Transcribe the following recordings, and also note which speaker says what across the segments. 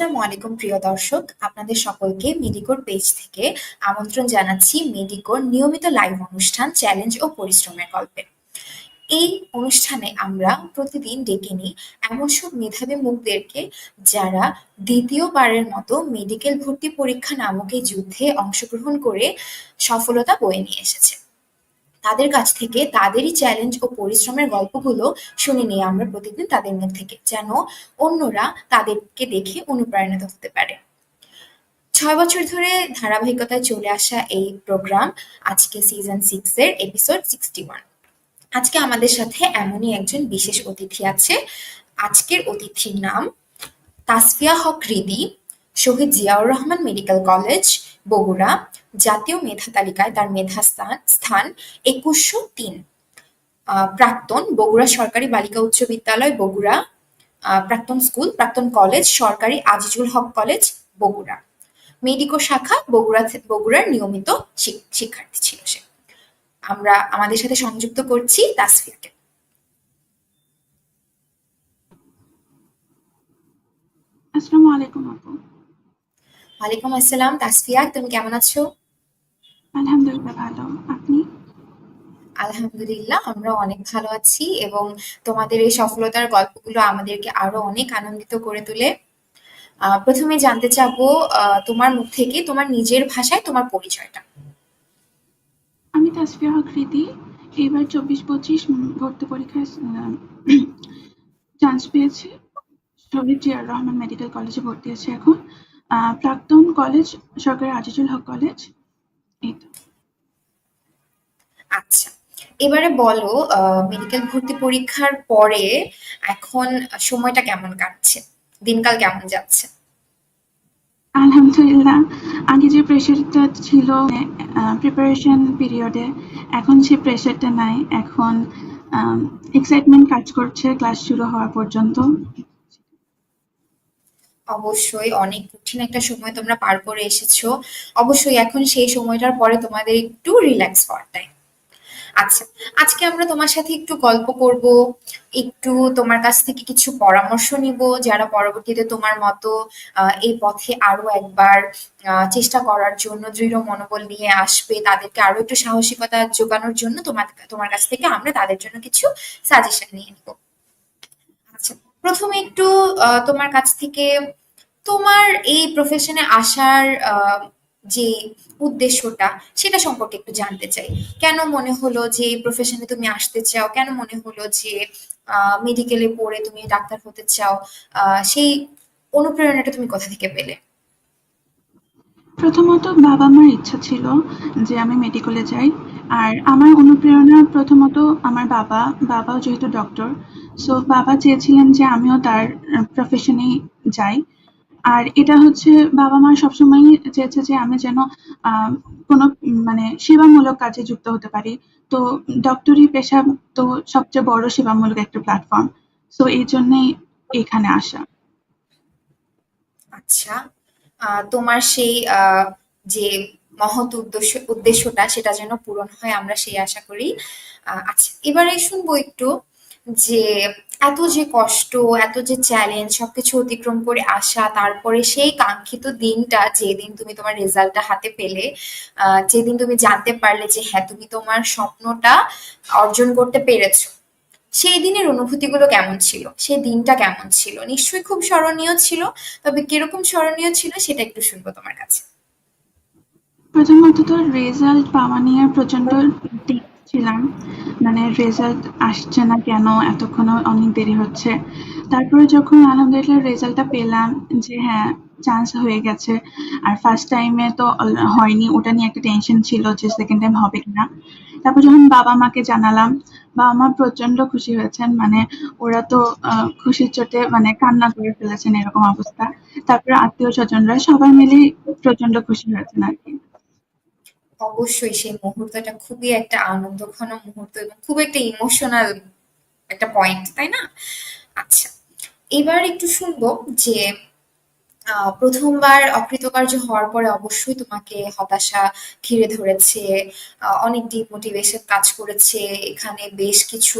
Speaker 1: আসসালামু আলাইকুম, প্রিয় দর্শক। আপনাদের সকলকে মেডিকোর পেজ থেকে আমন্ত্রণ জানাচ্ছি মেডিকোর নিয়মিত লাইভ অনুষ্ঠান, চ্যালেঞ্জ ও পরিশ্রমের গল্পে। এই অনুষ্ঠানে আমরা প্রতিদিন ডেকে নিই এমন সব মেধাবী মুখদেরকে যারা দ্বিতীয়বারের মতো মেডিকেল ভর্তি পরীক্ষা নামক এই যুদ্ধে অংশগ্রহণ করে সফলতা বয়ে নিয়ে এসেছে। তাদের কাছ থেকে তাদেরই চ্যালেঞ্জ ও পরিশ্রমের গল্পগুলো শুনে নিই আমরা প্রতিদিন তাদের মুখ থেকে, যেন অন্যরা তাদেরকে দেখে অনুপ্রাণিত হতে পারে। ছয় বছর ধরে ধারাবাহিকতায় চলে আসা এই প্রোগ্রাম আজকে সিজন সিক্স এর এপিসোড সিক্সটি ওয়ান আজকে আমাদের সাথে এমনই একজন বিশেষ অতিথি আছে। আজকের অতিথির নাম তাসফিয়া হক রিদি, শহীদ জিয়াউর রহমান মেডিকেল কলেজ, বগুড়া। জাতীয় মেধা তালিকায় তার মেধা স্থান স্থান একুশশো তিন। প্রাক্তন বগুড়া সরকারি বালিকা উচ্চ বিদ্যালয় বগুড়া। প্রাক্তন স্কুল প্রাক্তন কলেজ সরকারি আজিজুল হক কলেজ বগুড়া। মেডিকো শাখা বগুড়া বগুড়ার নিয়মিত শিক্ষার্থী ছিল সে। আমরা আমাদের সাথে সংযুক্ত করছি তাসফিয়াকে
Speaker 2: আসসালামু আলাইকুম আপু।
Speaker 1: ওয়ালাইকুম আসসালাম তাসফিয়া তুমি কেমন আছো?
Speaker 2: আলহামদুলিল্লাহ ভালো। আপনি?
Speaker 1: আলহামদুলিল্লাহ আমরা অনেক ভালো আছি এবং তোমাদের এই সফলতার গল্পগুলো আমাদেরকে আরও অনেক আনন্দিত করে তোলে। প্রথমে জানতে চাবো তোমার মুখ থেকে তোমার নিজের ভাষায় তোমার পরিচয়টা।
Speaker 2: আমি তাসফিয়া হক রীতি। এবার চব্বিশ পঁচিশ ভর্তি পরীক্ষায় চান্স পেয়েছি। শহীদ জিয়ার রহমান মেডিকেল কলেজে ভর্তি আছে এখন। প্রাক্তন কলেজ সরকারি আজিজুল হক কলেজ।
Speaker 1: আচ্ছা এবারে বলো মেডিকেল ভর্তি পরীক্ষার পরে এখন সময়টা কেমন কাটছে? দিনকাল কেমন যাচ্ছে?
Speaker 2: আলহামদুলিল্লাহ, আগে যে প্রেশারটা ছিল প্রিপারেশন পিরিয়ডে এখন সে প্রেশারটা নাই। এখন এক্সাইটমেন্ট কাজ করছে ক্লাস শুরু হওয়া পর্যন্ত।
Speaker 1: অবশ্যই অনেক কঠিন একটা সময় তোমরা পার করে এসেছ। অবশ্যই এখন সেই সময়টার পরে তোমাদের একটু রিল্যাক্স হওয়ার টাইম আচ্ছা আজকে আমরা তোমার সাথে একটু গল্প করব, একটু তোমার কাছ থেকে কিছু পরামর্শ নিব, যারা পরবর্তীতে তোমার মতো এই পথে আরও একবার চেষ্টা করার জন্য দৃঢ় মনোবল নিয়ে আসবে, তাদেরকে আরও একটু সাহসিকতা যোগানোর জন্য তোমার তোমার কাছ থেকে আমরা তাদের জন্য কিছু সাজেশন নিয়ে নিব। আচ্ছা প্রথমে একটু তোমার কাছ থেকে তোমার এই প্রফেশনে আসার যে উদ্দেশ্যটা, সেটা সম্পর্কে একটু জানতে চাই। কেন মনে হলো যে এই প্রফেশনে তুমি আসতে চাও? কেন মনে হলো যে মেডিকেলে পড়ে তুমি ডাক্তার হতে চাও? সেই অনুপ্রেরণাটা তুমি কোথা থেকে পেলে?
Speaker 2: প্রথমত বাবা মার ইচ্ছা ছিল যে আমি মেডিকেলে যাই। আর আমার অনুপ্রেরণা প্রথমত আমার বাবা, বাবাও যেহেতু ডক্টর সো বাবা চেয়েছিলেন যে আমিও তার প্রফেশনেই যাই। আর এটা হচ্ছে বাবা মা সবসময় চেয়েছে যে আমি যেন কোনো মানে সেবামূলক কাজে যুক্ত হতে পারি। তো ডক্টরি পেশা তো সবচেয়ে বড় সেবামূলক একটা প্ল্যাটফর্ম সো এই জন্যই এখানে আসা।
Speaker 1: আচ্ছা তোমার সেই যে মহৎ উদ্দেশ্য, উদ্দেশ্যটা সেটা যেন পূরণ হয়, আমরা সেই আশা করি। আচ্ছা এবারে শুনব একটু যে এত যে কষ্ট, এত যে চ্যালেঞ্জ সবকিছু অতিক্রম করে আসা, তারপরে সেই কাঙ্ক্ষিত দিনটা, যেদিন তুমি তোমার রেজাল্টটা হাতে পেলে যেদিন তুমি জানতে পারলে যে হ্যাঁ তুমি তোমার স্বপ্নটা অর্জন করতে পেরেছ। সেই দিনের অনুভূতিগুলো কেমন ছিল? সেই দিনটা কেমন ছিল? নিশ্চয়ই খুব স্মরণীয় ছিল, তবে কীরকম স্মরণীয় ছিল সেটা একটু শুনব তোমার কাছে।
Speaker 2: প্রথমত তো রেজাল্ট পাওয়া নিয়ে প্রচণ্ড ছিলাম। মানে রেজাল্ট আসছে না কেন? এতক্ষণ অনেক দেরি হচ্ছে। তারপরে যখন আলহামদুলিল্লাহ রেজাল্টটা পেলাম যে হ্যাঁ চান্স হয়ে গেছে। আর ফার্স্ট টাইমে তো হয়নি। ওটা নিয়ে একটা টেনশন ছিল যে সেকেন্ড টাইম হবে কিনা। তারপর যখন বাবা মাকে জানালাম, বাবা মা প্রচণ্ড খুশি হয়েছেন। মানে ওরা তো খুশির চোটে মানে কান্না করে ফেলেছেন এরকম অবস্থা। তারপরে আত্মীয় স্বজনরা সবাই মিলে প্রচণ্ড খুশি হয়েছেন আর কি।
Speaker 1: অবশ্যই সেই মুহূর্তটা খুবই একটা আনন্দঘন মুহূর্ত এবং খুব একটা ইমোশনাল একটা পয়েন্ট তাই না? আচ্ছা এবার একটু শুনব যে প্রথমবার অকৃতকার্য হওয়ার পরে অবশ্যই তোমাকে হতাশা ঘিরে ধরেছে অনেক ডিমোটিভেশন কাজ করেছে, এখানে বেশ কিছু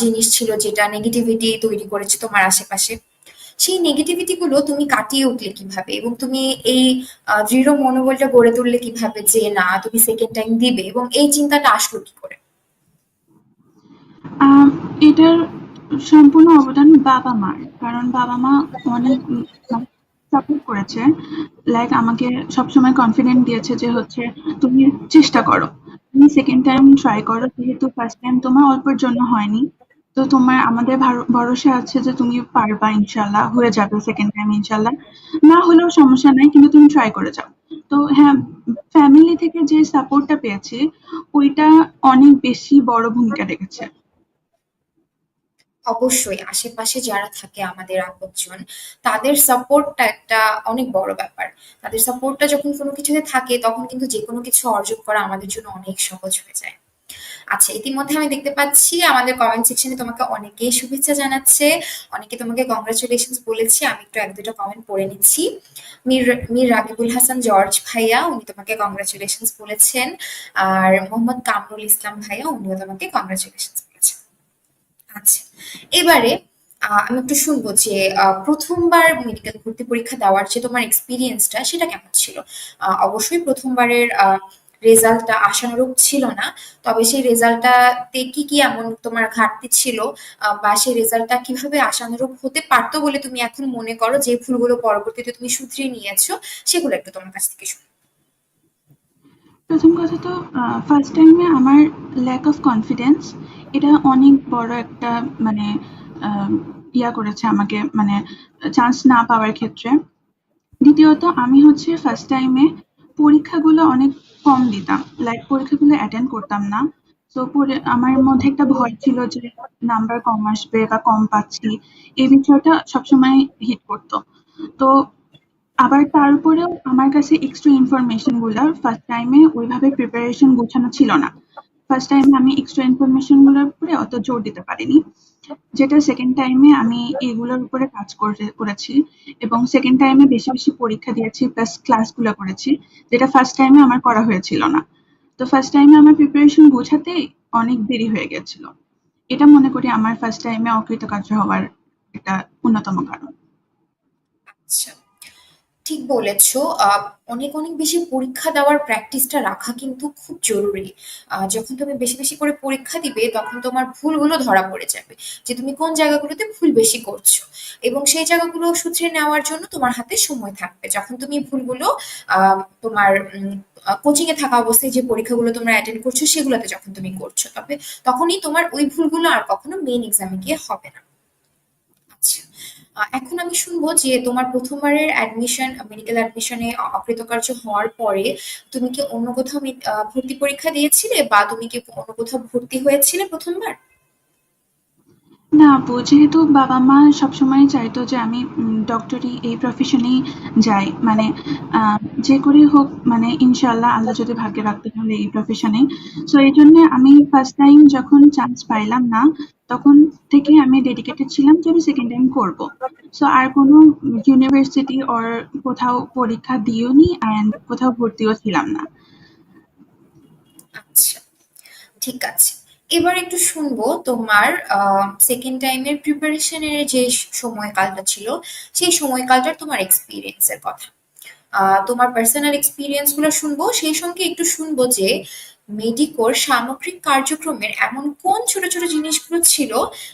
Speaker 1: জিনিস ছিল যেটা নেগেটিভিটি তৈরি করেছে তোমার আশেপাশে। সেই নেগেটিভিটি গুলো তুমি কাটিয়ে উঠলে কীভাবে এবং তুমি এই দৃঢ় মনোবলটা গড়ে তুললে কীভাবে যে না তুমি সেকেন্ড টাইম দিবে এবং এই চিন্তাটা আসলো কি করে
Speaker 2: এটার সম্পূর্ণ অবদান বাবা-মার। কারণ বাবা-মা অনেক মানে সাপোর্ট করেছে। লাইক আমাকে সবসময় কনফিডেন্ট দিয়েছে যে হচ্ছে, "তুমি চেষ্টা করো। তুমি সেকেন্ড টাইম ট্রাই করো। যেহেতু ফার্স্ট টাইম তোমার অল্পের জন্য হয়নি। তো তোমার আমাদের ভরসা আছে যে তুমি পারবা ইনশাআল্লাহ। হয়ে যাবে সেকেন্ড টাইম ইনশাল্লাহ না হলেও সমস্যা নাই কিন্তু তুমি ট্রাই করে যাও।" তো হ্যাঁ, ফ্যামিলি থেকে যে সাপোর্টটা পেয়েছি, ওইটা অনেক বেশি বড় ভূমিকা রেখেছে।
Speaker 1: অবশ্যই আশেপাশে যারা থাকে আমাদের আপনজন তাদের সাপোর্টটা একটা অনেক বড় ব্যাপার। তাদের সাপোর্টটা যখন কোনো কিছুতে থাকে তখন কিন্তু যেকোনো কিছু অর্জন করা আমাদের জন্য অনেক সহজ হয়ে যায়। আচ্ছা ইতিমধ্যে আমি দেখতে পাচ্ছি আমাদের কমেন্ট সেকশনে তোমাকে অনেকেই শুভেচ্ছা জানাচ্ছে, অনেকে তোমাকে কংগ্রাচুলেশনস বলেছে। আমি একটু এক দুটো কমেন্ট পড়ে নিচ্ছি। মির মির রাগিবুল হাসান জর্জ ভাইয়া উনি তোমাকে কংগ্রাচুলেশনস বলেছেন। আর মোহাম্মদ কামরুল ইসলাম ভাইয়া উনিও তোমাকে কংগ্রাচুলেশনস বলেছেন। আচ্ছা, এবারে আমি একটু শুনব যে ১ম মেডিকেল ভর্তি পরীক্ষা দেওয়ার যে তোমার এক্সপিরিয়েন্সটা সেটা কেমন ছিল? অবশ্যই ১ম বারের আ রেজাল্টটা আশানুরূপ ছিল না। তবে সেই রেজাল্টটাতে কি, কি এমন তোমার ঘাটতি ছিল বা সেই রেজাল্টটা কীভাবে আশানুরূপ হতে পারত বলে তুমি এখন মনে করো যে ভুলগুলো পরবর্তীতে তুমি শুধরিয়ে নিয়েছো সেগুলো একটু তোমার কাছ থেকে শুনি।
Speaker 2: ১ম কথা তো ফার্স্ট টাইমে আমার ল্যাক অফ কনফিডেন্স এটা অনেক বড় একটা মানে ইয়া করেছে আমাকে মানে চান্স না পাওয়ার ক্ষেত্রে। দ্বিতীয়ত আমি হচ্ছে ফার্স্ট টাইমে পরীক্ষাগুলো অনেক কম দিতাম। লাইক পরীক্ষাগুলো অ্যাটেন্ড করতাম না। তো পরে আমার মধ্যে একটা ভয় ছিল যে নাম্বার কম আসবে বা কম পাচ্ছি। এই বিষয়টা সবসময় হিট করত। তো আবার তার উপরেও আমার কাছে এক্সট্রা ইনফরমেশনগুলো ফার্স্ট টাইমে ওইভাবে প্রিপারেশন গোছানো ছিল না। ফার্স্ট টাইমে আমি এক্সট্রা ইনফরমেশনগুলোর উপরে অত জোর দিতে পারিনি। যেটা সেকেন্ড টাইমে আমি এগুলোর উপরে কাজ করে করেছি এবং সেকেন্ড টাইমে বেশি, বেশি পরীক্ষা দিয়েছি প্লাস ক্লাসগুলো করেছি। যেটা ফার্স্ট টাইমে আমার করা হয়েছিল না। তো ফার্স্ট টাইমে আমার প্রিপারেশন গোছাতেই অনেক দেরি হয়ে গেছিল। এটা মনে করি আমার ফার্স্ট টাইমে অকৃতকার্য হওয়ার একটা অন্যতম কারণ।
Speaker 1: আচ্ছা। ঠিক বলেছ। অনেক, অনেক বেশি পরীক্ষা দেওয়ার প্র্যাকটিসটা রাখা কিন্তু খুব জরুরি। যখন তুমি বেশি, বেশি করে পরীক্ষা দিবে তখন তোমার ভুলগুলো ধরা পড়ে যাবে। যে তুমি কোন জায়গাগুলোতে ভুল বেশি করছ এবং সেই জায়গাগুলো শুধরে নেওয়ার জন্য তোমার হাতে সময় থাকবে। যখন তুমি ভুলগুলো তোমার কোচিং এ থাকা অবস্থায় যে পরীক্ষাগুলো তোমরা অ্যাটেন্ড করছ সেগুলোতে যখন তুমি করছ। তবে তখনই তোমার ওই ভুলগুলো আর কখনো মেইন এক্সামে গিয়ে হবে না। এখন আমি শুনব যে তোমার প্রথমবারের অ্যাডমিশন মেডিকেল অ্যাডমিশনে অকৃতকার্য হওয়ার পরে তুমি কি অন্য কোথাও ভর্তি পরীক্ষা দিয়েছিলে বা তুমি কি অন্য কোথাও ভর্তি হয়েছিলে প্রথমবার
Speaker 2: না আপু, যেহেতু বাবা-মা সবসময় চাইতো যে আমি ডক্টরি এই প্রফেশনেই যাই। মানে যে করেই হোক মানে ইনশাল্লাহ আল্লাহ যদি ভাগ্যে রাখতে তাহলে এই প্রফেশনেই। সো এই জন্য আমি ফার্স্ট টাইম যখন চান্স পাইলাম না, তখন থেকে আমি ডেডিকেটেড ছিলাম যে আমি সেকেন্ড টাইম করব। সো আর কোনো ইউনিভার্সিটি অর কোথাও পরীক্ষা দিইওনি অ্যান্ড কোথাও ভর্তিও ছিলাম না।
Speaker 1: আচ্ছা, ঠিক আছে। এবার একটু শুনব তোমার সেকেন্ড টাইমের প্রিপারেশন এর যে সময়কালটা ছিল, সেই সময়কালটার তোমার এক্সপিরিয়েন্সের কথা। তোমার পার্সোনাল এক্সপিরিয়েন্সগুলো শুনব, সেই সঙ্গে একটু শুনব যে মেডিকোর সামগ্রিক কার্যক্রমের এমন কোন ছোট, ছোট জিনিসগুলো ছিল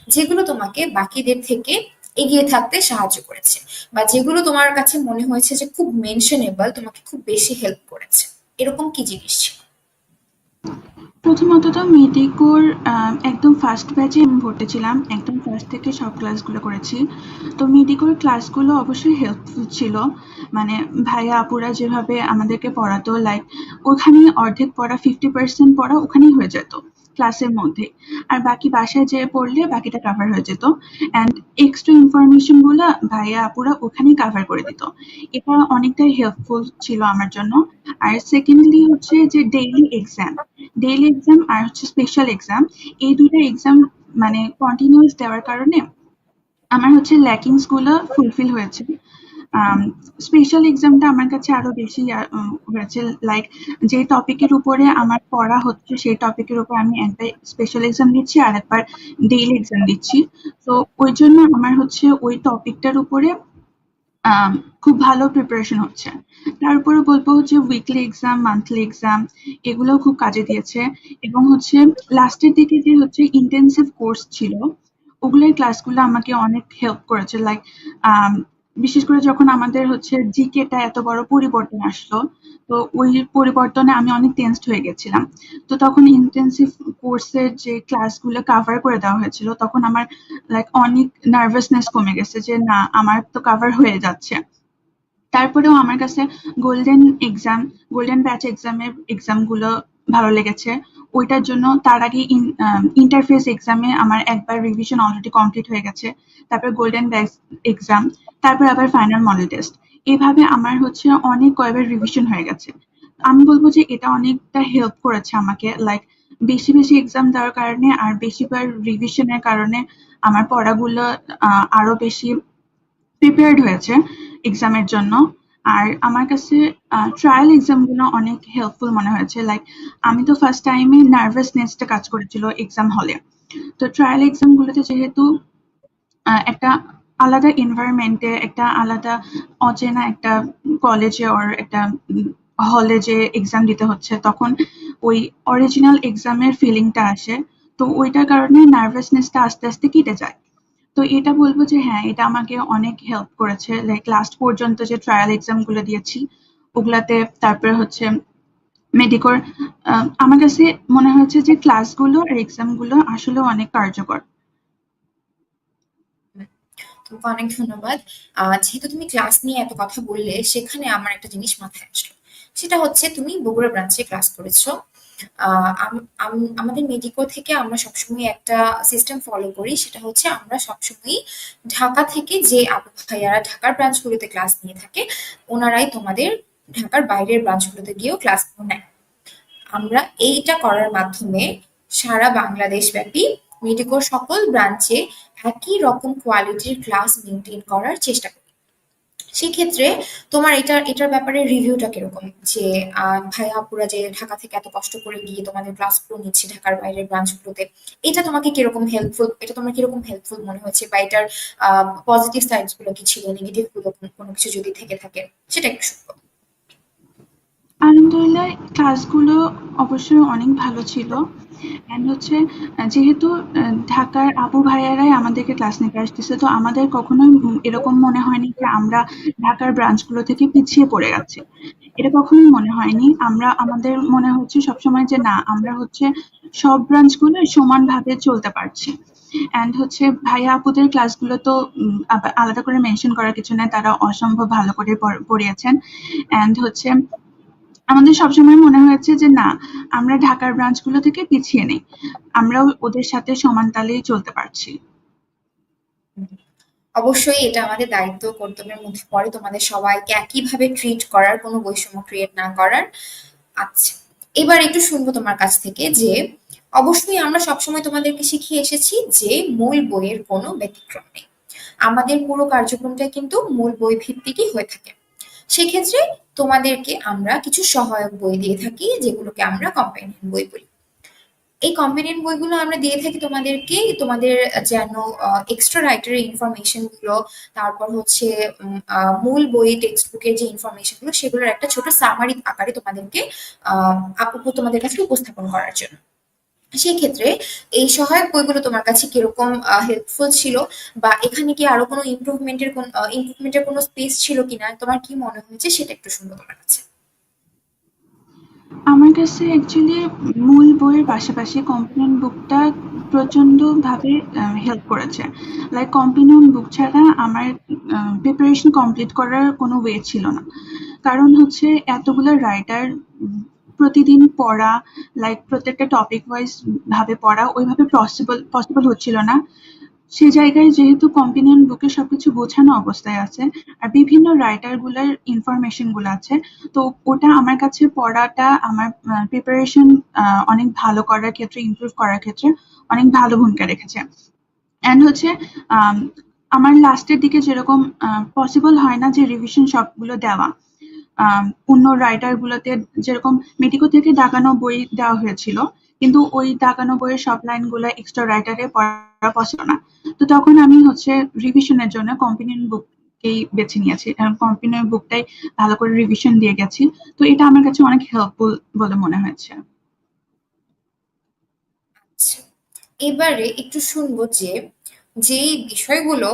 Speaker 1: যেগুলো তোমাকে বাকিদের থেকে এগিয়ে থাকতে সাহায্য করেছে? বা যেগুলো তোমার কাছে মনে হয়েছে যে খুব মেনশনেবল তোমাকে খুব বেশি হেল্প করেছে? এরকম কি জিনিস ছিল?
Speaker 2: প্রথমত তো মেডিকোর একদম ফার্স্ট ব্যাচে আমি ভর্তি ছিলাম। একদম ফার্স্ট থেকে সব ক্লাসগুলো করেছি। তো মেডিকোর ক্লাসগুলো অবশ্যই হেল্পফুল ছিল। মানে ভাইয়া, আপুরা যেভাবে আমাদেরকে পড়াতো লাইক ওখানে অর্ধেক পড়া 50% পড়া ওখানেই হয়ে যেত ক্লাসের মধ্যে আর বাকি বাসায় যেয়ে পড়লে বাকিটা কভার হয়ে যেত। অ্যান্ড এক্সট্রা ইনফরমেশনগুলা ভাইয়া আপুরা ওখানেই কভার করে দিত। এটা অনেকটাই হেল্পফুল ছিল আমার জন্য। আর সেকেন্ডলি হচ্ছে যে ডেইলি এক্সাম। ডেইলি এক্সাম আর হচ্ছে স্পেশাল এক্সাম এই ২ টা এক্সাম মানে কন্টিনিউয়াস দেওয়ার কারণে আমার হচ্ছে ল্যাকিংসগুলা ফুলফিল হয়েছে। স্পেশাল এক্সামটা আমার কাছে আরও বেশি হয়েছে লাইক যে টপিকের উপরে আমার পড়া হচ্ছে, সেই টপিকের উপর আমি একবার স্পেশাল এক্সাম দিচ্ছি আর একবার ডেইলি এক্সাম দিচ্ছি। তো ওই জন্য আমার হচ্ছে ওই টপিকটার উপরে খুব ভালো প্রিপারেশন হচ্ছে। তারপরে বলব হচ্ছে উইকলি এক্সাম মান্থলি এক্সাম এগুলোও খুব কাজে দিয়েছে। এবং হচ্ছে লাস্টের দিকে যে হচ্ছে ইন্টেন্সিভ কোর্স ছিল, ওগুলোর ক্লাসগুলো আমাকে অনেক হেল্প করেছে। লাইক বিশেষ করে যখন আমাদের হচ্ছে জিকেটা এত বড় পরিবর্তন আসলো, তো ওই পরিবর্তনে আমি অনেক টেন্সড হয়ে গেছিলাম। তো তখন ইন্টেন্সিভ কোর্সের যে ক্লাসগুলো কভার করে দেওয়া হয়েছিল, তখন আমার লাইক অনেক নার্ভাসনেস কমে গেছে যে, না, আমার তো কাভার হয়ে যাচ্ছে। তারপরেও আমার কাছে গোল্ডেন এক্সাম গোল্ডেন ব্যাচ এক্সামের এক্সামগুলো ভালো লেগেছে। ওইটার জন্য তার আগে ইন্টারফেস এক্সামে আমার একবার রিভিশন অলরেডি কমপ্লিট হয়ে গেছে। তারপর গোল্ডেন ব্যাচ এক্সাম তারপর আবার ফাইনাল মডেল টেস্ট এভাবে আমার হচ্ছে অনেক কয়েকবার রিভিশন হয়ে গেছে। আমি বলব যে এটা অনেকটা হেল্প করেছে আমাকে। লাইক বেশি বেশি এক্সাম দেওয়ার কারণে আর বেশিবার রিভিশনের কারণে আমার পড়াগুলো আরও বেশি প্রিপেয়ার্ড হয়েছে এক্সামের জন্য। আর আমার কাছে ট্রায়াল এক্সামগুলো অনেক হেল্পফুল মনে হয়েছে। লাইক আমি তো ফার্স্ট টাইমে নার্ভাসনেসটা কাজ করেছিল এক্সাম হলে তো ট্রায়াল এক্সামগুলোতে যেহেতু একটা আলাদা এনভায়রনমেন্টে একটা আলাদা অচেনা একটা কলেজে ওর একটা হলে যে এক্সাম দিতে হচ্ছে, তখন ওই অরিজিনাল এক্সামের ফিলিংটা আসে। তো ওইটার কারণে নার্ভাসনেসটা আস্তে আস্তে কেটে যায়। তো এটা বলব যে হ্যাঁ এটা আমাকে অনেক হেল্প করেছে। লাইক লাস্ট পর্যন্ত যে ট্রায়াল এক্সামগুলো দিয়েছি, ওগুলাতে তারপরে হচ্ছে মেডিকোর আমার কাছে মনে হয়েছে যে ক্লাসগুলো আর এক্সামগুলো আসলে অনেক কার্যকর।
Speaker 1: তোমাকে অনেক ধন্যবাদ। যেহেতু তুমি ক্লাস নিয়ে এত কথা বললে, সেখানে আমার একটা জিনিস মাথায় আসলো। সেটা হচ্ছে, তুমি বগুড়া ব্রাঞ্চে ক্লাস করেছ। আমাদের মেডিকো থেকে আমরা সবসময় একটা সিস্টেম ফলো করি, সেটা হচ্ছে আমরা সবসময় ঢাকা থেকে যে আপু ভাইয়ারা ঢাকার ব্রাঞ্চগুলোতে ক্লাস নিয়ে থাকে, ওনারাই তোমাদের ঢাকার বাইরের ব্রাঞ্চগুলোতে গিয়েও ক্লাস নেয়। আমরা এইটা করার মাধ্যমে সারা বাংলাদেশ ব্যাপী মেডিকোর সকল ব্রাঞ্চে একই রকম কোয়ালিটির ক্লাস মেনটেন করার চেষ্টা করি। সেক্ষেত্রে তোমার এটার এটার ব্যাপারে রিভিউটা কীরকম? যে ভাইয়া আপুরা যে ঢাকা থেকে এত কষ্ট করে গিয়ে তোমাদের ক্লাসগুলো নিচ্ছে ঢাকার বাইরের ব্রাঞ্চগুলোতে এটা তোমাকে কীরকম হেল্পফুল এটা তোমার কীরকম হেল্পফুল মনে হয়েছে? বা এটার পজিটিভ সাইডসগুলো কি ছিল? নেগেটিভগুলো কোনো কিছু যদি থেকে থাকে, সেটা একটু
Speaker 2: আলহামদুলিল্লাহ ক্লাসগুলো অবশ্যই অনেক ভালো ছিল। অ্যান্ড হচ্ছে যেহেতু ঢাকার আপু ভাইয়ারাই আমাদেরকে ক্লাস নিতে আসতেছে, তো আমাদের কখনোই এরকম মনে হয়নি যে আমরা ঢাকার ব্রাঞ্চগুলো থেকে পিছিয়ে পড়ে যাচ্ছি এটা কখনোই মনে হয়নি। আমরা, আমাদের মনে হচ্ছে সবসময় যে না, আমরা হচ্ছে সব ব্রাঞ্চগুলো সমানভাবে চলতে পারছি। অ্যান্ড হচ্ছে, ভাইয়া আপুদের ক্লাসগুলো তো আলাদা করে মেনশন করার কিছু নেই, তারা অসম্ভব ভালো করে পড়িয়েছেন। অ্যান্ড হচ্ছে আমাদের সবসময় মনে হয়েছে যে, না, আমরা ঢাকার ব্রাঞ্চগুলো থেকে পিছিয়ে নেই। আমরাও ওদের সাথে সমান তালেই চলতে পারছি।
Speaker 1: অবশ্যই এটা আমাদের দায়িত্ব, কর্তব্যের মধ্যে পড়ে তোমাদের সবাইকে একইভাবে ট্রিট করার, কোনো বৈষম্য ক্রিয়েট না করার। আচ্ছা এবার একটু শুনব তোমার কাছ থেকে যে, অবশ্যই আমরা সবসময় তোমাদেরকে শিখিয়ে এসেছি যে, মূল বইয়ের কোনো ব্যতিক্রম নেই। আমাদের পুরো কার্যক্রমটা কিন্তু মূল বই ভিত্তিকই হয়ে থাকে। সেক্ষেত্রে তোমাদেরকে আমরা কিছু সহায়ক বই দিয়ে থাকি, যেগুলোকে আমরা কম্পানিয়ন বই বলি। এই কম্পানিয়ন বইগুলো আমরা দিয়ে থাকি তোমাদেরকে, তোমাদের যেন এক্সট্রা রাইটারের ইনফরমেশনগুলো তারপর হচ্ছে মূল বই টেক্সট বুকের যে ইনফরমেশনগুলো সেগুলোর একটা ছোট সামারি আকারে তোমাদেরকে তোমাদের কাছে উপস্থাপন করার জন্য। সেই ক্ষেত্রে এই সহায়ক বইগুলো তোমার কাছে কীরকম হেল্পফুল ছিল? বা এখানে কি আরও কোনো ইমপ্রুভমেন্টের কোন ইমপ্রুভমেন্টের কোনো স্পেস ছিল কিনা? তোমার কি মনে হয়েছে? সেটা একটু শুনব তোমার কাছে।
Speaker 2: আমার কাছে অ্যাকচুয়ালি মূল বইয়ের পাশাপাশি কম্পিনিয়ন বুকটা প্রচণ্ড ভাবে হেল্প করেছে। লাইক কম্পিনিয়ন বুক ছাড়া আমার প্রিপারেশন কমপ্লিট করার কোনো ওয়ে ছিল না। কারণ হচ্ছে এতগুলো রাইটার প্রতিদিন পড়া লাইক প্রত্যেকটা টপিক ওয়াইজ ভাবে পড়া ওইভাবে পসিবল পসিবল হচ্ছিল না। সে জায়গায় যেহেতু কম্পিনিয়ন বুকে সবকিছু গোছানো অবস্থায় আছে আর বিভিন্ন রাইটারগুলার ইনফরমেশনগুলো আছে তো ওটা আমার কাছে পড়াটা আমার প্রিপারেশন অনেক ভালো করার ক্ষেত্রে ইমপ্রুভ করার ক্ষেত্রে অনেক ভালো ভূমিকা রেখেছে। অ্যান্ড হচ্ছে আম, আমার লাস্টের দিকে যেরকম পসিবল হয় না যে রিভিশন সবগুলো দেওয়া অন্য রাইটার গুলোতে যেরকম মেটিকো থেকে দাগানো বই দেওয়া হয়েছিল, কিন্তু ওই দাগানো বইয়ের সব লাইনগুলো এক্সট্রা রাইটারে পড়া পছন্দ না। তো তখন আমি হচ্ছে রিভিশনের জন্য কম্পিনিয়ন বুককেই বেছে নিয়েছি। কম্পিনিয়ন বুকটাই ভালো করে রিভিশন দিয়ে গেছি। তো এটা আমার কাছে অনেক হেল্পফুল বলে মনে হয়েছে।
Speaker 1: আচ্ছা এবারে একটু শুনব যে যেই বিষয়গুলো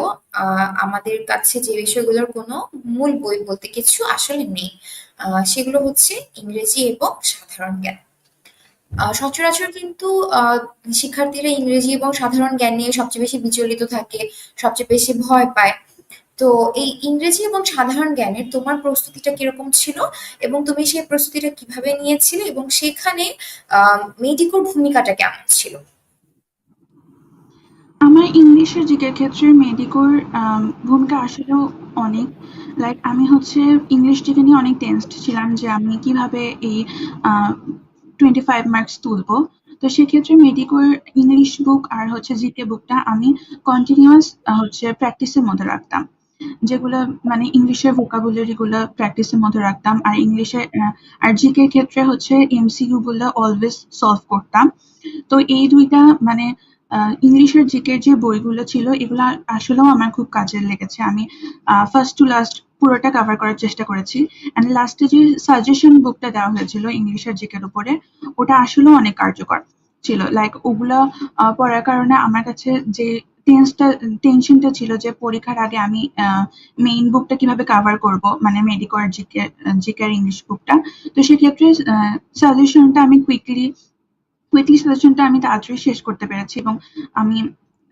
Speaker 1: আমাদের কাছে যে বিষয়গুলোর কোনো মূল বই বলতে কিছু আসলে নেই। সেগুলো হচ্ছে ইংরেজি এবং সাধারণ জ্ঞান। সচরাচর কিন্তু শিক্ষার্থীরা ইংরেজি এবং সাধারণ জ্ঞান নিয়ে সবচেয়ে বেশি বিচলিত থাকে, সবচেয়ে বেশি ভয় পায়। তো এই ইংরেজি এবং সাধারণ জ্ঞানের তোমার প্রস্তুতিটা কীরকম ছিল এবং তুমি সেই প্রস্তুতিটা কীভাবে নিয়েছিলে এবং সেখানে আহ মেডিকোর ভূমিকাটা কেমন ছিল?
Speaker 2: আমার ইংলিশের জিকের ক্ষেত্রে মেডিকোর ভূমিকা আসলেও অনেক। লাইক আমি হচ্ছে ইংলিশ জিকে নিয়ে অনেক টেন্সড ছিলাম যে আমি কীভাবে এই টোয়েন্টি ফাইভ মার্কস তুলবো। তো সেক্ষেত্রে মেডিকোর ইংলিশ বুক আর হচ্ছে জিকে বুকটা আমি কন্টিনিউয়াস হচ্ছে প্র্যাকটিসের মধ্যে রাখতাম। যেগুলো মানে ইংলিশের ভোকাবুলারি গুলো প্র্যাকটিসের মধ্যে রাখতাম। আর ইংলিশে আর জিকে ক্ষেত্রে হচ্ছে এমসিকিউ গুলো অলওয়েজ সলভ করতাম। তো এই দুইটা মানে ইংলিশের জিকের যে বইগুলো ছিল, এগুলো আসলেও আমার খুব কাজে লেগেছে। আমি ফার্স্ট টু লাস্ট পুরোটা কভার করার চেষ্টা করেছি। অ্যান্ড লাস্টে যে সাজেশন বুকটা দেওয়া হয়েছিল ইংলিশের জিকের উপরে, ওটা আসলেও অনেক কার্যকর ছিল। লাইক ওগুলো পড়ার কারণে আমার কাছে যে টেন্সটা টেনশনটা ছিল যে পরীক্ষার আগে আমি মেইন বুকটা কীভাবে কভার করব মানে মেডিকোর জিকে জিকের ইংলিশ বুকটা তো সেক্ষেত্রে সাজেশনটা আমি কুইকলি কুইকলি সাজেশনটা আমি তাড়াতাড়ি শেষ করতে পেরেছি এবং আমি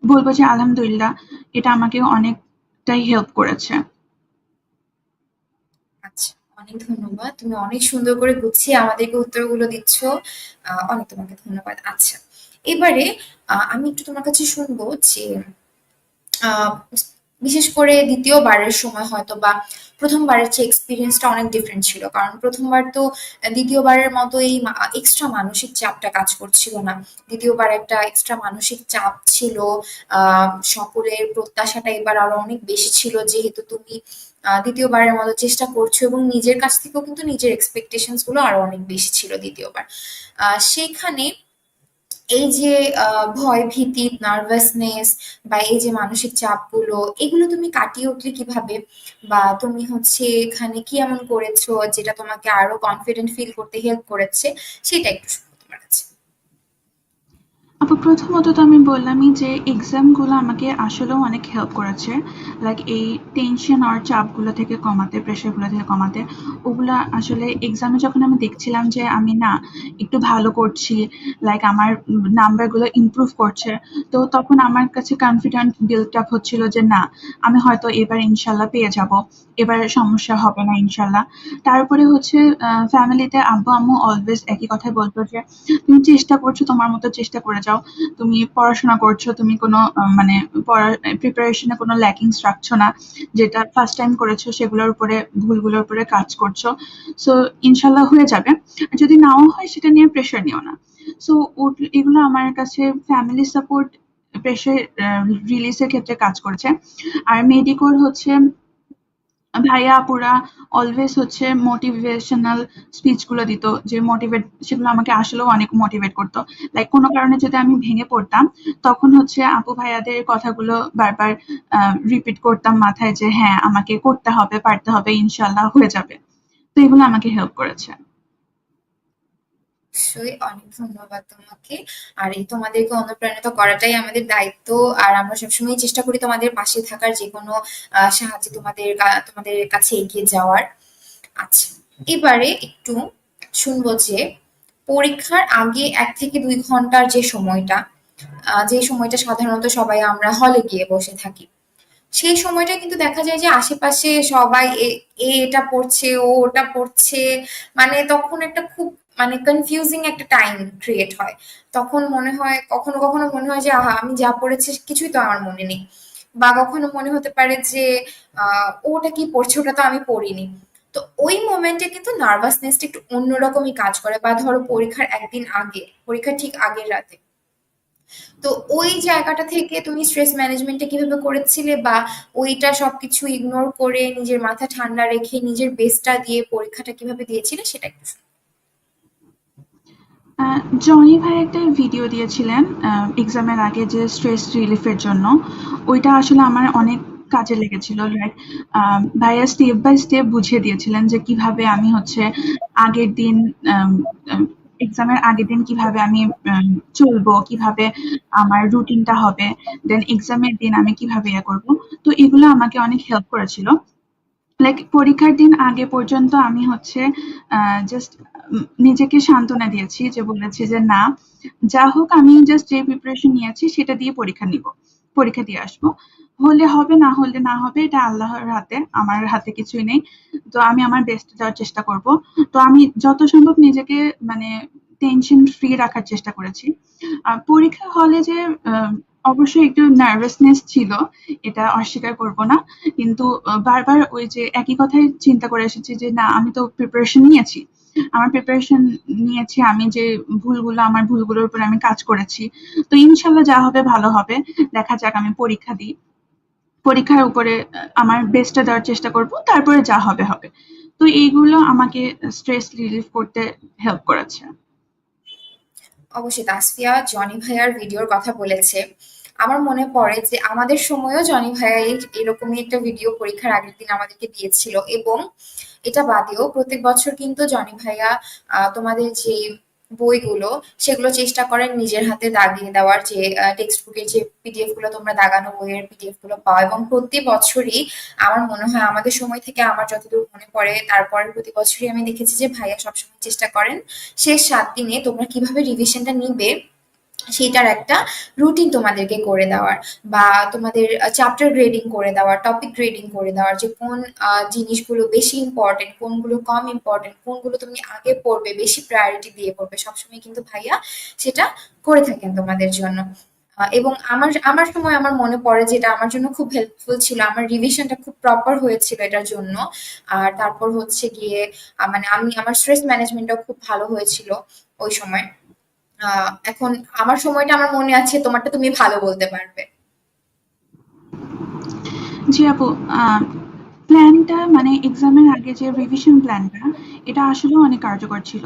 Speaker 2: বলব যে আলহামদুলিল্লাহ এটা আমাকে অনেকটাই হেল্প করেছে।
Speaker 1: আচ্ছা অনেক ধন্যবাদ। তুমি অনেক সুন্দর করে গুছিয়ে আমাদেরকে উত্তরগুলো দিচ্ছ। অনেক তোমাকে ধন্যবাদ। আচ্ছা এবারে আমি একটু তোমার কাছে শুনব যে বিশেষ করে দ্বিতীয়বারের সময় হয়তো বা প্রথমবারের চেয়ে এক্সপিরিয়েন্সটা অনেক ডিফারেন্ট ছিল। কারণ প্রথমবার তো দ্বিতীয়বারের মতো এই এক্সট্রা মানসিক চাপটা কাজ করছিল না। দ্বিতীয়বার একটা এক্সট্রা মানসিক চাপ ছিল। সকলের প্রত্যাশাটা এবার আরও অনেক বেশি ছিল যেহেতু তুমি দ্বিতীয়বারের মতো চেষ্টা করছ এবং নিজের কাছ থেকেও কিন্তু নিজের এক্সপেকটেশনসগুলো আরও অনেক বেশি ছিল দ্বিতীয়বার। আহ, সেখানে এই যে ভয় ভীতি নার্ভাসনেস বা এই যে মানসিক চাপগুলো, এগুলো তুমি কাটিয়ে উঠলে কীভাবে? বা তুমি হচ্ছে এখানে কি এমন করেছ যেটা তোমাকে আরও কনফিডেন্ট ফিল করতে হেল্প করেছে? সেটা একটু
Speaker 2: আপু, প্রথমত তো আমি বললামই যে এক্সামগুলো আমাকে আসলেও অনেক হেল্প করেছে। লাইক এই টেনশন আর চাপগুলো থেকে কমাতে প্রেশারগুলো থেকে কমাতে, ওগুলা আসলে এক্সামে যখন আমি দেখছিলাম যে আমি না একটু ভালো করছি লাইক আমার নাম্বারগুলো ইমপ্রুভ করছে, তো তখন আমার কাছে কনফিডেন্ট বিল্ড আপ হচ্ছিল যে না, আমি হয়তো এবার ইনশাল্লাহ পেয়ে যাব। এবার সমস্যা হবে না ইনশাল্লাহ। তারপরে হচ্ছে ফ্যামিলিতে আব্বু আম্মু অলওয়েজ একই কথাই বলতো যে, তুমি চেষ্টা করছ, তোমার মতো চেষ্টা করে যাও। তুমি পড়াশোনা করছ, তুমি কোনো মানে প্রিপারেশনে কোনো ল্যাকিংস রাখছো না, যেটা ফার্স্ট টাইম করেছ, সেগুলোর উপরে, ভুলগুলোর উপরে কাজ করছ। সো ইনশাল্লাহ হয়ে যাবে। যদি নাও হয়, সেটা নিয়ে প্রেশার নিও না। সো এগুলো আমার কাছে ফ্যামিলি সাপোর্ট প্রেশার রিলিজের ক্ষেত্রে কাজ করেছে। আর মেডিকোর হচ্ছে ভাইয়া, আপুরা অলওয়েজ হচ্ছে মোটিভেশনাল স্পিচগুলো দিত, যে মোটিভেট সেগুলো আমাকে আসলেও অনেক মোটিভেট করতো। লাইক কোনো কারণে যদি আমি ভেঙে পড়তাম, তখন হচ্ছে আপু ভাইয়াদের কথাগুলো বারবার রিপিট করতাম মাথায় যে হ্যাঁ আমাকে করতে হবে, পারতে হবে, ইনশাল্লাহ হয়ে যাবে। তো এগুলো আমাকে হেল্প করেছে।
Speaker 1: অবশ্যই। অনেক ধন্যবাদ তোমাকে। আর এই তোমাদেরকে অনুপ্রাণিত করাটাই আমাদের দায়িত্ব। আর আমরা সবসময় চেষ্টা করি তোমাদের পাশে থাকার যে কোনো সাহায্যে তোমাদের তোমাদের কাছে এগিয়ে যাওয়ার। আচ্ছা এবারে একটু শুনব যে পরীক্ষার আগে এক থেকে দুই ঘণ্টার যে সময়টা যে সময়টা সাধারণত সবাই আমরা হলে গিয়ে বসে থাকি, সেই সময়টা কিন্তু দেখা যায় যে আশেপাশে সবাই এটা পড়ছে, ও ওটা পড়ছে। মানে তখন একটা খুব মানে কনফিউজিং একটা টাইম ক্রিয়েট হয়। তখন মনে হয়, কখনো কখনো মনে হয় যে, আহা, আমি যা পড়েছি কিছুই তো আমার মনে নেই। বা কখনো মনে হতে পারে যে ওটা কি পড়ছে? ওটা তো আমি পড়িনি। তো ওই মোমেন্টে কিন্তু নার্ভাসনেসটা একটু অন্যরকমই কাজ করে। বা ধরো পরীক্ষার একদিন আগে, পরীক্ষার ঠিক আগের রাতে। তো ওই জায়গাটা থেকে তুমি স্ট্রেস ম্যানেজমেন্টটা কীভাবে করেছিলে? বা ওইটা সবকিছু ইগনোর করে নিজের মাথা ঠান্ডা রেখে নিজের বেস্টটা দিয়ে পরীক্ষাটা কীভাবে দিয়েছিলে? সেটা একটু
Speaker 2: জনি ভাই একটা ভিডিও দিয়েছিলেন এক্সামের আগে যে স্ট্রেস রিলিফের জন্য। ওইটা আসলে আমার অনেক কাজে লেগেছিল লাইক ভাইয়া স্টেপ বাই স্টেপ বুঝিয়ে দিয়েছিলেন যে কীভাবে আমি হচ্ছে আগের দিন এক্সামের আগের দিন কীভাবে আমি চলবো, কীভাবে আমার রুটিনটা হবে দেন এক্সামের দিন আমি কীভাবে ইয়ে করব। তো এগুলো আমাকে অনেক হেল্প করেছিল। লাইক পরীক্ষার দিন আগে পর্যন্ত আমি হচ্ছে জাস্ট নিজেকে সান্ত্বনা দিয়েছি যে বলেছি যে না, যা হোক আমি জাস্ট যে প্রিপারেশন নিয়েছি সেটা দিয়ে পরীক্ষা নিব, পরীক্ষা দিয়ে আসব। হলে হবে, না হলে না হবে, এটা আল্লাহর হাতে, আমার হাতে কিছুই নেই। তো আমি আমার বেস্ট দেওয়ার চেষ্টা করব। তো আমি যত সম্ভব নিজেকে মানে টেনশন ফ্রি রাখার চেষ্টা করেছি। পরীক্ষা হলে যে অবশ্যই একটু নার্ভাসনেস ছিল, এটা অস্বীকার করব না। কিন্তু বারবার ওই যে একই কথাই চিন্তা করে এসেছি যে না, আমি তো প্রিপারেশন নিয়েছি। আমার প্রিপারেশন নিয়েছি, আমি যে ভুলগুলো, আমার ভুলগুলোর উপর আমি কাজ করেছি। তো ইনশাল্লাহ যা হবে, ভালো হবে। দেখা যাক, আমি পরীক্ষা দিই। পরীক্ষার উপরে আমার বেস্টটা দেওয়ার চেষ্টা করব, তারপরে যা হবে হবে। তো এইগুলো আমাকে স্ট্রেস রিলিফ করতে হেল্প করেছে।
Speaker 1: অবশ্যই, তাসফিয়া, জনি ভাইয়ার ভিডিওর কথা বলেছে। আমার মনে পড়ে যে আমাদের সময়ও জনি ভাইয়া এরকমই একটা ভিডিও পরীক্ষার আগের দিন আমাদেরকে দিয়েছিল এবং এটা বাদেও প্রত্যেক বছর কিন্তু জনি ভাইয়া তোমাদের যে বইগুলো সেগুলো চেষ্টা করেন নিজের হাতে দাগিয়ে দেওয়ার যে টেক্সট বুকের যে পিডিএফগুলো তোমরা দাগানো বইয়ের পিডিএফগুলো পাও এবং প্রতি বছরই আমার মনে হয় আমাদের সময় থেকে আমার যতদূর মনে পড়ে তারপরে প্রতি বছরই আমি দেখেছি যে ভাইয়া সবসময় চেষ্টা করেন শেষ সাত দিনে তোমরা কীভাবে রিভিশনটা নিবে সেটার একটা রুটিন তোমাদেরকে করে দেওয়ার বা তোমাদের চ্যাপ্টার গ্রেডিং করে দেওয়ার টপিক গ্রেডিং করে দেওয়ার যে কোন জিনিসগুলো বেশি ইম্পর্টেন্ট কোনগুলো কম ইম্পর্টেন্ট কোনগুলো তুমি আগে পড়বে, বেশি প্রায়োরিটি দিয়ে পড়বে, সবসময় কিন্তু ভাইয়া সেটা করে থাকেন তোমাদের জন্য। এবং আমার আমার সময় আমার মনে পড়ে যেটা আমার জন্য খুব হেল্পফুল ছিল, আমার রিভিশনটা খুব প্রপার হয়েছিল এটার জন্য। আর তারপর হচ্ছে গিয়ে মানে আমি, আমার স্ট্রেস ম্যানেজমেন্টটাও খুব ভালো হয়েছিল ওই সময়। এখন আমার সময়টা আমার মনে আছে, তোমারটা তুমি ভালো বলতে পারবে।
Speaker 2: জি আপু প্ল্যানটা মানে এক্সামের আগে যে রিভিশন প্ল্যানটা এটা আসলে অনেক কার্যকর ছিল।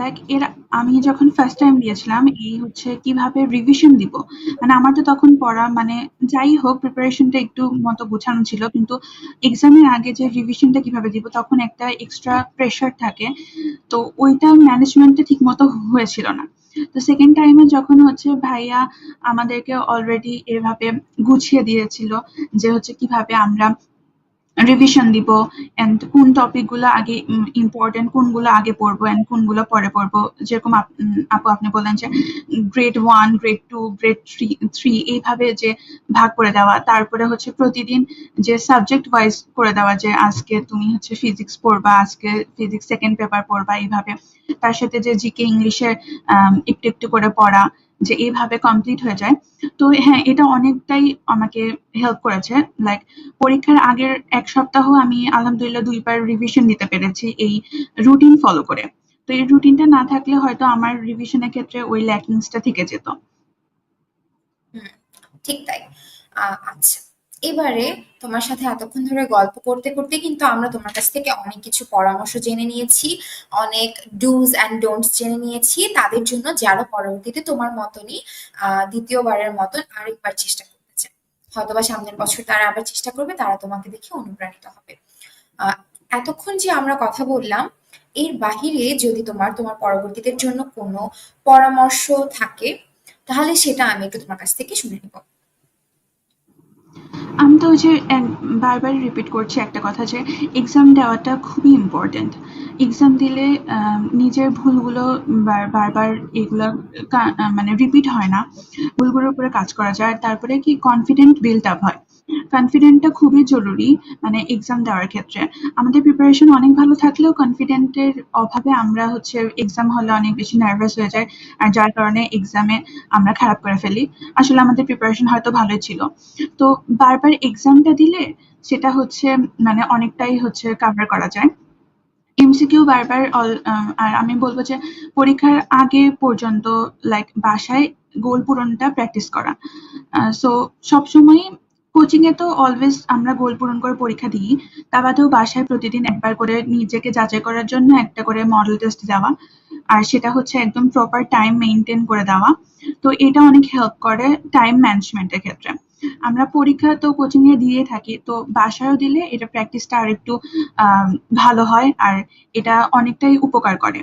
Speaker 2: লাইক এর, আমি যখন ফার্স্ট টাইম দিয়েছিলাম, এই হচ্ছে কীভাবে রিভিশন দিব। মানে আমার তো তখন পড়া মানে যাই হোক প্রিপারেশনটা একটু মতো গোছানো ছিল, কিন্তু এক্সামের আগে যে রিভিশনটা কীভাবে দিব, তখন একটা এক্সট্রা প্রেশার থাকে। তো ওইটা ম্যানেজমেন্টে ঠিক মতো হয়েছিল না। তো সেকেন্ড টাইমে যখন হচ্ছে ভাইয়া আমাদেরকে অলরেডি এভাবে গুছিয়ে দিয়েছিল যে হচ্ছে কীভাবে আমরা রিভিশন দিব এন্ড কোন টপিকগুলো আগে ইম্পর্টেন্ট কোনগুলো আগে পড়ব এন্ড কোনগুলো পরে পড়ব, যেরকম আপু আপনি বললেন যে grade one grade two grade three three এইভাবে যে ভাগ করে দেওয়া, তারপরে হচ্ছে প্রতিদিন যে সাবজেক্ট ওয়াইজ করে দেওয়া যে আজকে তুমি হচ্ছে ফিজিক্স পড়বা, আজকে ফিজিক্স সেকেন্ড পেপার পড়বা, এইভাবে তার সাথে যে জিকে ইংলিশে একটু একটু করে পড়া, যে এইভাবে কমপ্লিট হয়ে যায়। তো হ্যাঁ এটা অনেকটাই আমাকে হেল্প করেছে। লাইক পরীক্ষার আগের এক সপ্তাহ আমি আলহামদুলিল্লাহ দুইবার রিভিশন দিতে পেরেছি এই রুটিন ফলো করে। তো এই রুটিনটা না থাকলে হয়তো আমার রিভিশনের ক্ষেত্রে ওই ল্যাকিংসটা থেকে যেত।
Speaker 1: ঠিক তাই। আচ্ছা। এবারে তোমার সাথে এতক্ষণ ধরে গল্প করতে করতে কিন্তু আমরা তোমার কাছ থেকে অনেক কিছু পরামর্শ জেনে নিয়েছি, অনেক ডুজ অ্যান্ড ডোন্টস জেনে নিয়েছি। তাদের জন্য যারা পরবর্তীতে তোমার মতনই দ্বিতীয়বারের মতন আরেকবার চেষ্টা করতে চায়। হয়তোবা সামনের বছর তারা আবার চেষ্টা করবে, তারা তোমাকে দেখে অনুপ্রাণিত হবে। এতক্ষণ যে আমরা কথা বললাম, এর বাহিরে যদি তোমার তোমার পরবর্তীদের জন্য কোনো পরামর্শ থাকে, তাহলে সেটা আমি একটু তোমার কাছ থেকে শুনে নিব।
Speaker 2: আমি তো ওই যে, এক- বারবার রিপিট করছি একটা কথা যে এক্সাম দেওয়াটা খুবই ইম্পর্টেন্ট এক্সাম দিলে নিজের ভুলগুলো বার- বারবার এগুলো মানে রিপিট হয় না। ভুলগুলোর উপরে কাজ করা যায়। তারপরে কি কনফিডেন্ট বিল্ড আপ হয়। কনফিডেন্টটা খুবই জরুরি মানে এক্সাম দেওয়ার ক্ষেত্রে। আমাদের প্রিপারেশন অনেক ভালো থাকলেও কনফিডেন্টের অভাবে আমরা হচ্ছে এক্সাম হলে অনেক বেশি নার্ভাস হয়ে যায় আর যার কারণে এক্সামে আমরা খারাপ করে ফেলি। আসলে আমাদের প্রিপারেশন হয়তো ভালোই ছিল। তো বারবার এক্সামটা দিলে সেটা হচ্ছে মানে অনেকটাই হচ্ছে কাভার করা যায়। এমসিকিউ বারবার আর আমি বলব যে পরীক্ষার আগে পর্যন্ত লাইক বাসায় গোল পূরণটা প্র্যাকটিস করা। সো সবসময় কোচিং এ তো অলওয়েজ আমরা গোল পূরণ করে পরীক্ষা দিই, তা বাদেও বাসায় প্রতিদিন একবার করে নিজেকে যাচাই করার জন্য একটা করে মডেল টেস্ট দেওয়া, আর সেটা হচ্ছে একদম প্রপার টাইম মেনটেন করে দেওয়া। তো এটা অনেক হেল্প করে টাইম ম্যানেজমেন্টের ক্ষেত্রে। আমরা পরীক্ষা তো কোচিং এ দিয়ে থাকি, তো বাসায়ও দিলে এটা প্র্যাকটিসটা আর একটু ভালো হয়, আর এটা অনেকটাই উপকার করে।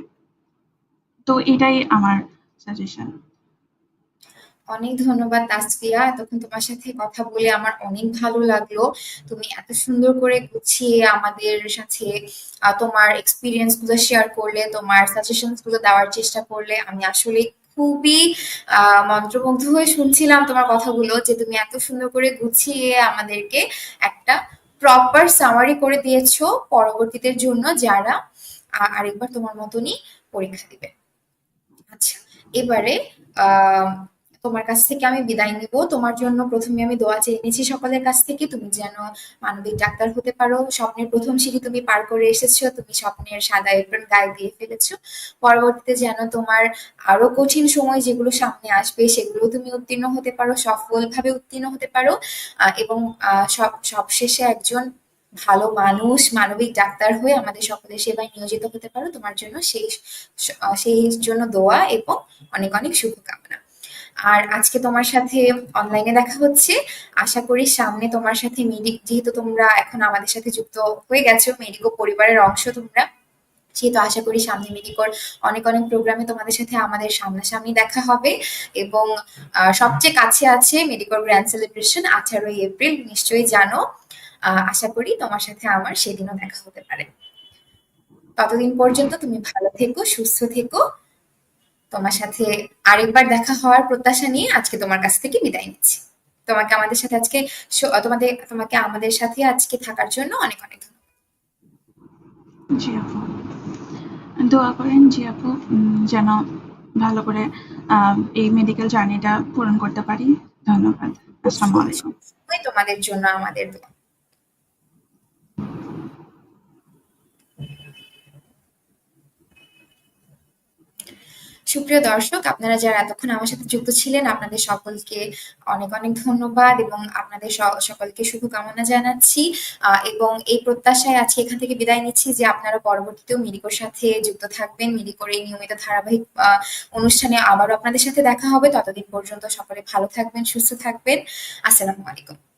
Speaker 2: তো এটাই আমার সাজেশন
Speaker 1: অনেক ধন্যবাদ তাসফিয়া। এতক্ষণ তোমার সাথে কথা বলে আমার অনেক ভালো লাগল। তুমি এত সুন্দর করে গুছিয়ে আমাদের সাথে তোমার এক্সপিরিয়েন্সগুলো শেয়ার করলে, তোমার সাজেশনগুলো দেওয়ার চেষ্টা করলে, আমি আসলে খুবই মন্ত্রমুগ্ধ হয়ে শুনছিলাম তোমার কথাগুলো যে তুমি এত সুন্দর করে গুছিয়ে আমাদেরকে একটা প্রপার সামারি করে দিয়েছ পরবর্তীদের জন্য যারা আরেকবার তোমার মতনই পরীক্ষা দিবে। আচ্ছা এবারে আহ তোমার কাছ থেকে আমি বিদায় নিব। তোমার জন্য প্রথমে আমি দোয়া চেয়ে নিয়েছি সকলের কাছ থেকে, তুমি যেন মানবিক ডাক্তার হতে পারো। স্বপ্নের প্রথম সিঁড়ি তুমি পার করে এসেছ, তুমি স্বপ্নের সাদা এপ্রন গায়ে দিয়ে ফেলেছো। পরবর্তীতে যেন তোমার আরও কঠিন সময় যেগুলো সামনে আসবে, সেগুলো তুমি উত্তীর্ণ হতে পারো, সফলভাবে উত্তীর্ণ হতে পারো। এবং সব, সবশেষে একজন ভালো মানুষ, মানবিক ডাক্তার হয়ে আমাদের সকলের সেবায় নিয়োজিত হতে পারো। তোমার জন্য সেই সেই জন্য দোয়া এবং অনেক অনেক শুভকামনা। আর আজকে তোমার সাথে অনলাইনে দেখা হচ্ছে। আশা করি সামনে তোমার সাথে মেডিক যেহেতু তোমরা এখন আমাদের সাথে যুক্ত হয়ে গেছো মেডিকো পরিবারের অংশ তোমরা, সেহেতু আশা করি সামনে মেডিকোর অনেক অনেক প্রোগ্রামে তোমাদের সাথে আমাদের সামনাসামনি দেখা হবে এবং সবচেয়ে কাছে আছে মেডিকোর গ্র্যান্ড সেলিব্রেশন আঠারোই এপ্রিল নিশ্চয়ই জানো। আশা করি তোমার সাথে আমার সেদিনও দেখা হতে পারে। ততদিন পর্যন্ত তুমি ভালো থেকো, সুস্থ থেকো। তোমার সাথে আরেকবার দেখা হওয়ার প্রত্যাশা নিয়ে আজকে তোমার কাছ থেকে বিদায় নিচ্ছি। তোমাকে আমাদের সাথে আজকে তোমাদের তোমাকে আমাদের সাথে আজকে থাকার জন্য অনেক অনেক ধন্যবাদ।
Speaker 2: জি আপু। দোয়া করেন জি আপু যেন ভালো করে এই মেডিকেল জার্নিটা পূরণ করতে পারি। ধন্যবাদ। আসসালামু আলাইকুম।
Speaker 1: তোমাদের জন্য আমাদের দোয়া। সুপ্রিয় দর্শক, আপনারা যারা এতক্ষণ আমার সাথে যুক্ত ছিলেন, আপনাদের সকলকে অনেক অনেক ধন্যবাদ এবং আপনাদের সকলকে শুভকামনা জানাচ্ছি। এবং এই প্রত্যাশায় আজকে এখান থেকে বিদায় নিচ্ছি যে আপনারা পরবর্তীতেও মিরিকোর সাথে যুক্ত থাকবেন। মিরিকোর এই নিয়মিত ধারাবাহিক অনুষ্ঠানে আবারও আপনাদের সাথে দেখা হবে। ততদিন পর্যন্ত সকলে ভালো থাকবেন, সুস্থ থাকবেন। আসসালামু আলাইকুম।